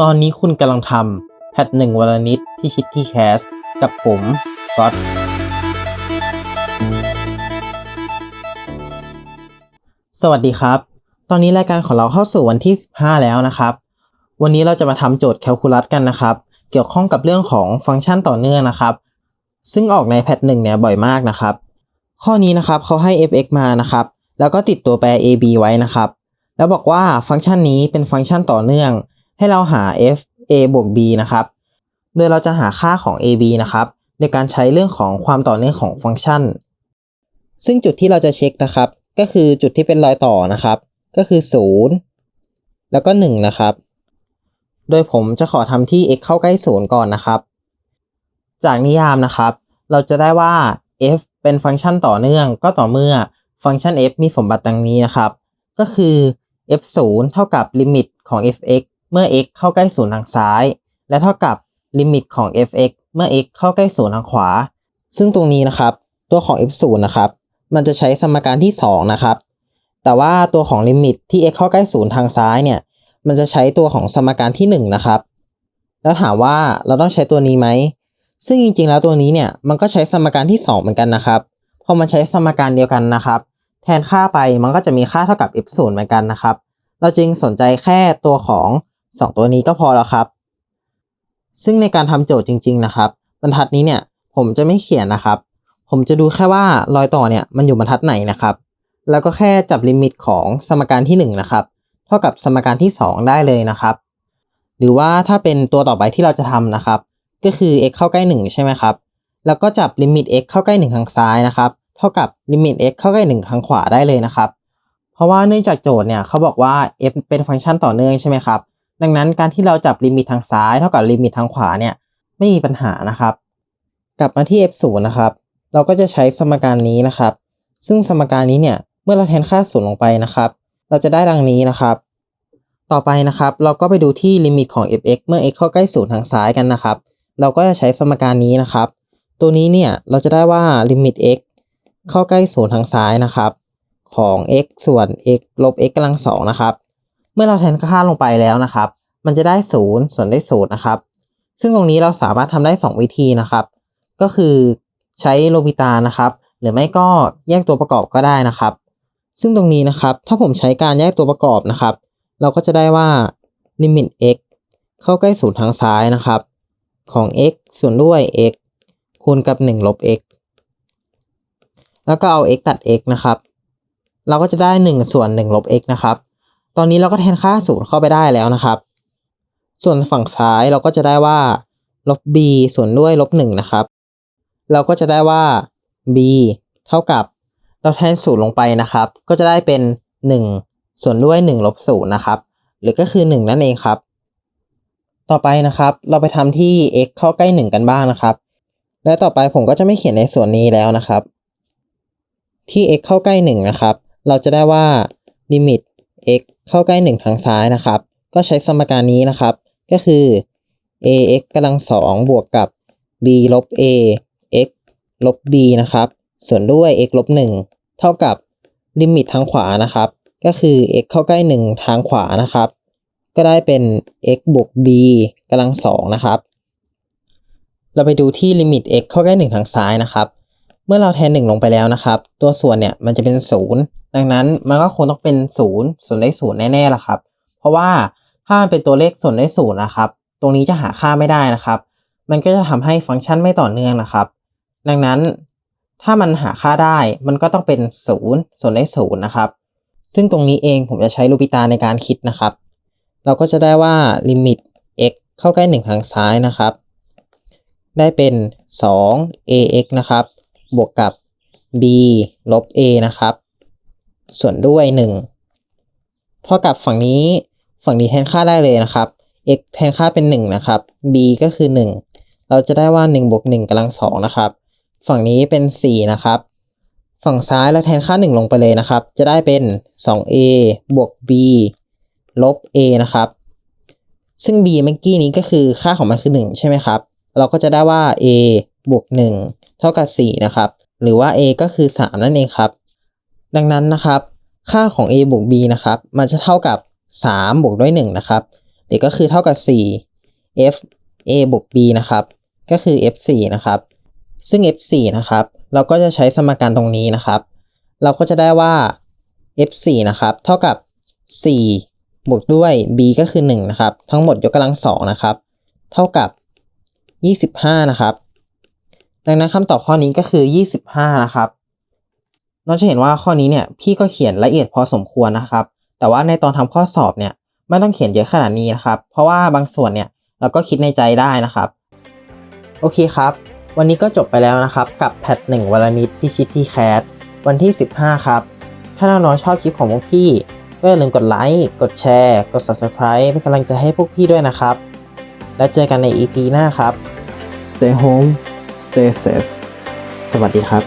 ตอนนี้คุณกำลังทำแพทหนึ่งวันลนิดที่ชิดที่แคส กับผมก๊อตสวัสดีครับ ตอนนี้รายการของเราเข้าสู่วันที่ 15 แล้วนะครับ วันนี้เราจะมาทำโจทย์แคลคูลัสกันนะครับ เกี่ยวข้องกับเรื่องของฟังก์ชันต่อเนื่องนะครับ ซึ่งออกในแพทหนึ่งเนี่ยบ่อยมากนะครับ ข้อนี้นะครับเขาให้ fx มานะครับ แล้วก็ติดตัวแปร ab ไว้นะครับ แล้วบอกว่าฟังก์ชันนี้เป็นฟังก์ชันต่อเนื่อง ให้เราหา f a บวก b นะครับ โดยเราจะหาค่าของ ab นะครับ โดยการใช้เรื่องของความต่อเนื่องของฟังก์ชัน ซึ่งจุดที่เราจะเช็คนะครับ ก็คือจุดที่เป็นรอยต่อนะครับ ก็คือ 0 แล้วก็ 1 นะครับ โดยผมจะขอทำที่ x เข้าใกล้ 0 ก่อนนะครับ จากนิยามนะครับ เราจะได้ว่า f เป็นฟังก์ชันต่อเนื่องก็ต่อเมื่อฟังก์ชัน f มีสมบัติดังนี้นะครับ ก็คือ f 0เท่ากับลิมิตของ f(x) เมื่อ x เข้าใกล้ศูนย์ทางซ้าย และเท่ากับลิมิตของ f(x) เมื่อ x เข้าใกล้ศูนย์ทางขวา ซึ่งตรงนี้นะครับ ตัวของ f 0นะครับ มันจะใช้สมการที่ 2 นะครับ แต่ว่าตัวของลิมิตที่ x เข้าใกล้ศูนย์ทางซ้ายเนี่ย มันจะใช้ตัวของสมการที่ 1 นะครับ แล้วถามว่าเราต้องใช้ตัวนี้ไหม ซึ่งจริงๆ แล้วตัวนี้เนี่ย มันก็ใช้สมการที่ 2 เหมือนกันนะครับ พอมันใช้สมการเดียวกันนะครับ แทนค่าไปมันก็จะมีค่าเท่ากับ f 0 เหมือนกันนะครับ เราจึงสนใจแค่ตัวของ 2 ตัวนี้ก็พอแล้วครับ ซึ่งในการทำโจทย์จริง ๆ นะครับ บรรทัดนี้เนี่ยผมจะไม่เขียนนะครับ ผมจะดูแค่ว่ารอยต่อเนี่ยมันอยู่บรรทัดไหนนะครับ แล้วก็แค่จับลิมิตของสมการที่ 1 นะครับ เท่ากับสมการที่ 2 ได้เลยนะครับ หรือว่าถ้าเป็นตัวต่อไปที่เราจะทำนะครับ ก็คือ x เข้าใกล้ 1 ใช่ไหมครับ แล้วก็จับลิมิต x เข้าใกล้ 1 ทางซ้ายนะครับ เท่ากับลิมิต x เข้าใกล้1ทางขวาได้เลยนะครับ เพราะว่าเนื่องจากโจทย์เนี่ยเขาบอกว่า f เป็นฟังก์ชันต่อเนื่องใช่ไหมครับ ดังนั้นการที่เราจับลิมิตทางซ้ายเท่ากับลิมิตทางขวาเนี่ยไม่มีปัญหานะครับ กลับมาที่ f 0นะครับ เราก็จะใช้สมการนี้นะครับ ซึ่งสมการนี้เนี่ยเมื่อเราแทนค่าศูนย์ลงไปนะครับ เราจะได้ดังนี้นะครับ ต่อไปนะครับ เราก็ไปดูที่ลิมิตของ f(x) เมื่อ x เข้าใกล้ศูนย์ทางซ้ายกันนะครับ เราก็จะใช้สมการนี้นะครับ ตัวนี้เนี่ยเราจะได้ว่าลิมิต x เข้าใกล้ศูนย์ทางซ้ายนะครับ ของ x ส่วน x ลบ x กำลังสองนะครับ เมื่อเราแทนค่าลงไปแล้วนะครับ มันจะได้0ส่วนได้0นย์นะครับ ซึ่งตรงนี้เราสามารถทำได้ 2 วิธีนะครับ ก็คือใช้โลบิตานะครับ หรือไม่ก็แยกตัวประกอบก็ได้นะครับ ซึ่งตรงนี้นะครับ ถ้าผมใช้การแยกตัวประกอบนะครับ เราก็จะได้ว่าลิมิต x เข้าใกล้ศูนย์ทางซ้ายนะครับ ของ x ส่วนด้วย x คูณกับ 1 ลบ x แล้วก็เอา x ตัด x นะครับ เราก็จะได้ 1 ส่วน1ลบ x นะครับ ตอนนี้เราก็แทนค่าศูนย์เข้าไปได้แล้วนะครับ ส่วนฝั่งซ้ายเราก็จะได้ว่าลบ b ส่วนด้วยลบ1นะครับ เราก็จะได้ว่า b เท่ากับ เราแทนศูนย์ลงไปนะครับ ก็จะได้เป็น 1 ส่วนด้วย1ลบ0นะครับ หรือก็คือ 1 นั่นเองครับ ต่อไปนะครับ เราไปทำที่ x เข้าใกล้ 1 กันบ้างนะครับ และต่อไปผมก็จะไม่เขียนในส่วนนี้แล้วนะครับ ที่ x เข้าใกล้ 1 นะครับ เราจะได้ว่าลิมิต x เข้าใกล้ 1 ทางซ้ายนะครับ ก็ใช้สมการนี้นะครับ ก็คือ ax กำลังสองบวกกับ b ลบ a x ลบ b นะครับ ส่วนด้วย x ลบ 1 เท่ากับลิมิตทางขวานะครับ ก็คือ x เข้าใกล้ 1 ทางขวานะครับ ก็ได้เป็น x บวก b กำลังสองนะครับ เราไปดูที่ลิมิต x เข้าใกล้ 1 ทางซ้ายนะครับ มื่อเราแทน 1 ลงไปแล้วนะครับ ตัวส่วนเนี่ยมันจะเป็น 0 ดังนั้นมันก็คงต้องเป็น 0 ส่วนได้0แน่ๆล่ะครับ เพราะว่าถ้ามันเป็นตัวเลขส่วนได้0นะครับ ตรงนี้จะหาค่าไม่ได้นะครับ มันก็จะทำให้ฟังก์ชันไม่ต่อเนื่องนะครับ ดังนั้นถ้ามันหาค่าได้มันก็ต้องเป็น 0 ส่วนได้0นะครับ ซึ่งตรงนี้เองผมจะใช้ลูปิตาในการคิดนะครับ เราก็จะได้ว่าลิมิต x เข้าใกล้1ทางซ้ายนะครับ ได้เป็น 2 ax นะครับ บวกกับ b ลบ a นะครับ ส่วนด้วย 1 เท่ากับฝั่งนี้ฝั่งนี้แทนค่าได้เลยนะครับ x แทนค่าเป็น 1 นะครับ b ก็คือ 1 เราจะได้ว่า1บวก1กำลัง2นะครับ ฝั่งนี้เป็น 4 นะครับ ฝั่งซ้ายเราแทนค่า 1 ลงไปเลยนะครับ จะได้เป็น 2a บวก b ลบ a นะครับ ซึ่ง b เมื่อกี้นี้ก็คือค่าของมันคือ 1 ใช่ไหมครับ เราก็จะได้ว่า a บวก1เท่ากับ4นะครับหรือว่า a ก็คือ 3 นั่นเองครับ ดังนั้นนะครับ ค่าของ a บวก b นะครับ มันจะเท่ากับ 3 บวกด้วย1นะครับเดี๋ยวก็คือเท่ากับ 4 f a บวก b นะครับ ก็คือ f 4นะครับ ซึ่ง f 4นะครับ เราก็จะใช้สมการตรงนี้นะครับ เราก็จะได้ว่า f 4นะครับ เท่ากับ 4 บวกด้วย b ก็คือ 1 นะครับ ทั้งหมดยกกำลัง2นะครับ เท่ากับ 25 นะครับ ดังนั้นคำตอบข้อนี้ก็คือ 25 นะครับ เราจะเห็นว่าข้อนี้เนี่ยพี่ก็เขียนละเอียดพอสมควรนะครับ แต่ว่าในตอนทำข้อสอบเนี่ยไม่ต้องเขียนเยอะขนาดนี้นะครับ เพราะว่าบางส่วนเนี่ยเราก็คิดในใจได้นะครับ โอเคครับ วันนี้ก็จบไปแล้วนะครับ กับแพทหนึ่งวันละนิดพิชิตที่แคสวันที่ 15 ครับ ถ้าน้องๆชอบคลิปของพวกพี่ก็อย่าลืมกดไลค์ กดแชร์ กด subscribe เป็นกำลังใจให้พวกพี่ด้วยนะครับ แล้วเจอกันใน EP หน้าครับ Stay home stay safe สวัสดีครับ